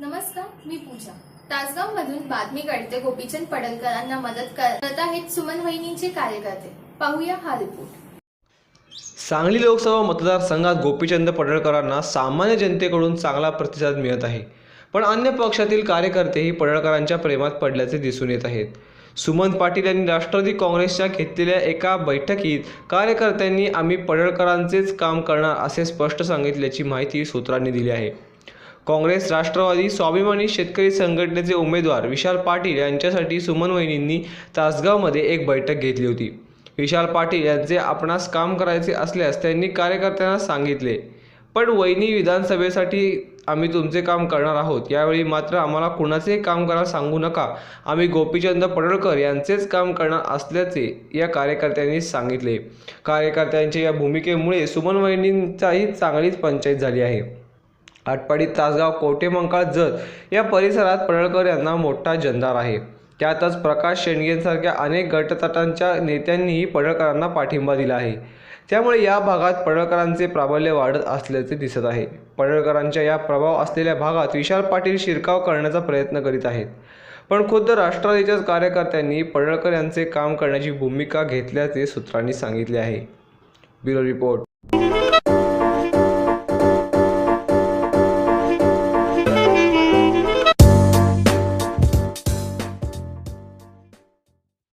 नमस्कार मी पूजा. तासगाव मधून बातमी कळते गोपीचंद पडलकरांना मदत करत आहेत सुमन वहिनींचे कार्यकर्ते. पाहूया हा रिपोर्ट सांगली लोकसभा मतदारसंघात गोपीचंद पडळकरांना सामान्य जनतेकडून चांगला प्रतिसाद मिळत आहे. पण अन्य पक्षातील कार्यकर्तेही पडळकरांच्या प्रेमात पडल्याचे दिसून येत आहेत. सुमंत पाटील यांनी राष्ट्रवादी काँग्रेसच्या घेतलेल्या एका बैठकीत कार्यकर्त्यांनी आम्ही पडळकरांचेच काम करणार असे स्पष्ट सांगितल्याची माहिती सूत्रांनी दिली आहे. काँग्रेस राष्ट्रवादी स्वाभिमानी शेतकरी संघटनेचे उमेदवार विशाल पाटील यांच्यासाठी सुमन वहिनींनी तासगावमध्ये एक बैठक घेतली होती. विशाल पाटील यांचे आपणास काम करायचे असल्यास त्यांनी कार्यकर्त्यांना सांगितले पण वहिनी विधानसभेसाठी आम्ही तुमचे काम करणार आहोत. यावेळी मात्र आम्हाला कुणाचेही काम करायला सांगू नका. आम्ही गोपीचंद पडळकर यांचेच काम करणार असल्याचे या कार्यकर्त्यांनी सांगितले. कार्यकर्त्यांच्या या भूमिकेमुळे सुमन वहिनींचाही चांगलीच पंचायत झाली आहे. आटपाडी तासगाव कोटेमंकाळ जत या परिसरात पडळकर यांना मोठा जंधार आहे. त्यातच प्रकाश शेंडगेंसारख्या अनेक गटतटांच्या नेत्यांनीही पडळकरांना पाठिंबा दिला आहे. त्यामुळे या भागात पडळकरांचे प्राबल्य वाढत असल्याचे दिसत आहे. पडळकरांच्या या प्रभाव असलेल्या भागात विशाल पाटील शिरकाव करण्याचा प्रयत्न करीत आहेत. पण खुद्द राष्ट्रवादीच्याच कार्यकर्त्यांनी पडळकर यांचे काम करण्याची भूमिका घेतल्याचे सूत्रांनी सांगितले आहे. Bureau report.